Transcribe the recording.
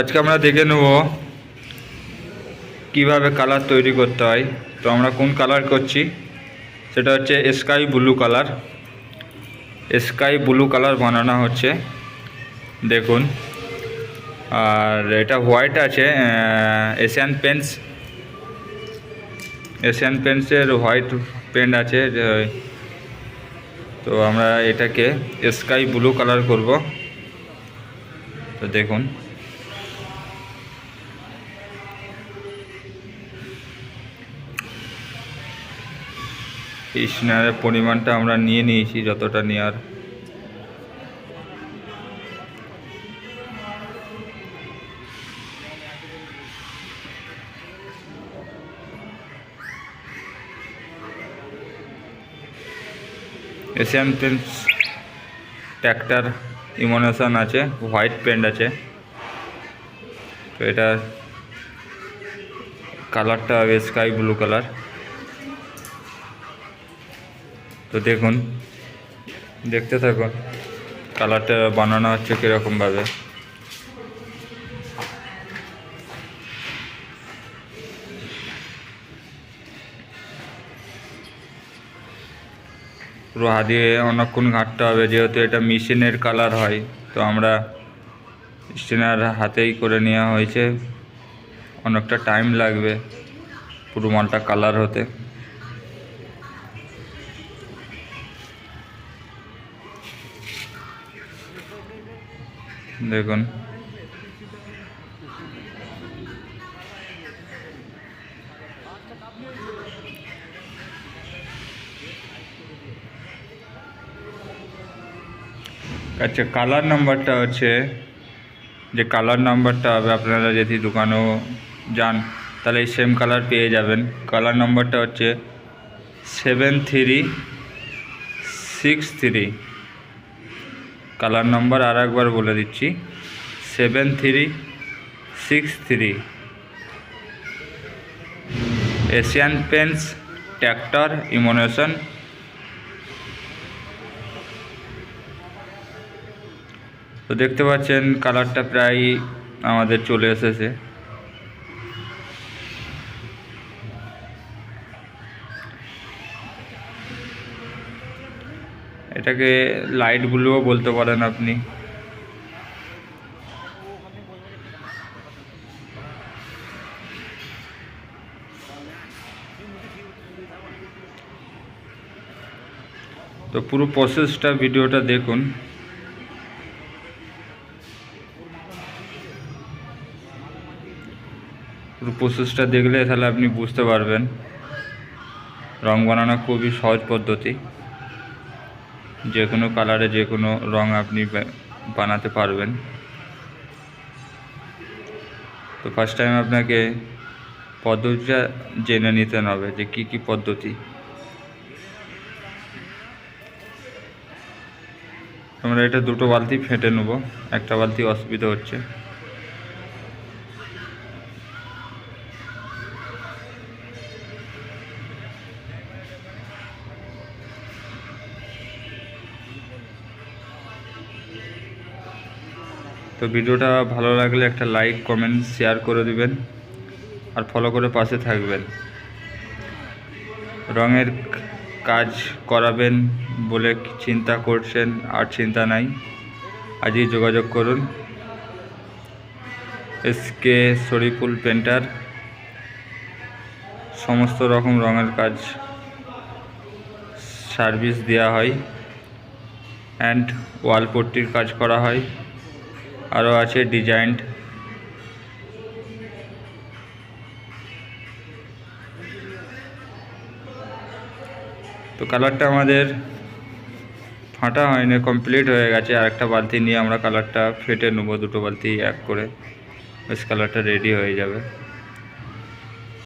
আজকে আমরা দেখে নেব কীভাবে কালার তৈরি করতে হয়। তো আমরা কোন কালার করছি? সেটা হচ্ছে sky blue colour sky blue colour বানানো হচ্ছে। দেখুন। আর এটা হোয়াইট আছে এশিয়ান পেন্টস এশিয়ান পেন্টসের হোয়াইট পেন্ট আছে তো আমরা এটাকে স্কাই ব্লু কালার করব। তো দেখুন। এই পরিমাণটা আমরা নিয়ে নিয়েছি, যতটা নেওয়ার এশিয়ান পেন্টস ট্র্যাক্টর ইমোনেশন আছে, হোয়াইট পেন্ট আছে। তো এটা কালারটা হবে স্কাই ব্লু কালার। তো দেখুন, দেখতে থাকুন, কালারটা বানানো হচ্ছে কীরকমভাবে। পুরো হাত দিয়ে অনেকক্ষণ ঘাঁটতে হবে, যেহেতু এটা মেশিনের কালার হয়, তো আমরা স্টেনার হাতেই করে নেওয়া হয়েছে। অনেকটা টাইম লাগবে পুরো মালটা কালার হতে। দেখুন। আচ্ছা কালার নাম্বারটা হচ্ছে, যে কালার নাম্বারটা হবে, আপনারা যদি দোকানেও যান, তাহলে এই সেম কালার পেয়ে যাবেন। কালার নাম্বারটা হচ্ছে seven three six three colour number আর একবার বলে দিচ্ছি। Seven three six three. Asian Paints, tractor, emulsion. তো দেখতে পাচ্ছেন, কালারটা প্রায় আমাদের চলে এসেছে। এটাকে লাইট ব্লুও বলতে পারেন আপনি। তো পুরো প্রসেসটা ভিডিওটা দেখুন। পুরো প্রসেসটা দেখলে তাহলে আপনি বুঝতে পারবেন। রং বানানো খুবই সহজ পদ্ধতি। যে কোনো কালারে যে কোনো রং আপনি বানাতে পারবেন। তো ফার্স্ট টাইম আপনাকে পদ্ধতিটা জেনে নিতে হবে যে কি কি পদ্ধতি। আমরা এটা দুটো বালতি ফেটে নেব, একটা বালতি অসুবিধা হচ্ছে। তো ভিডিওটা ভালো লাগলে একটা লাইক কমেন্ট শেয়ার করে দিবেন আর ফলো করে পাশে থাকবেন। রঙের কাজ করাবেন বলে চিন্তা করছেন, আর চিন্তা নাই। আজই যোগাযোগ করুন। এসকে শরীফুল পেন্টার সমস্ত রকম রঙের কাজ সার্ভিস দেওয়া হয়। অ্যান্ড ওয়াল পট্টির কাজ করা হয়। আরও আছে ডিজাইন তো কালারটা আমাদের ফাটা হয়নি কমপ্লিট হয়ে গেছে। আর একটা বালতি নিয়ে আমরা কালারটা ফেটে নেব, দুটো বালতি এক করে। বেশ কালারটা রেডি হয়ে যাবে।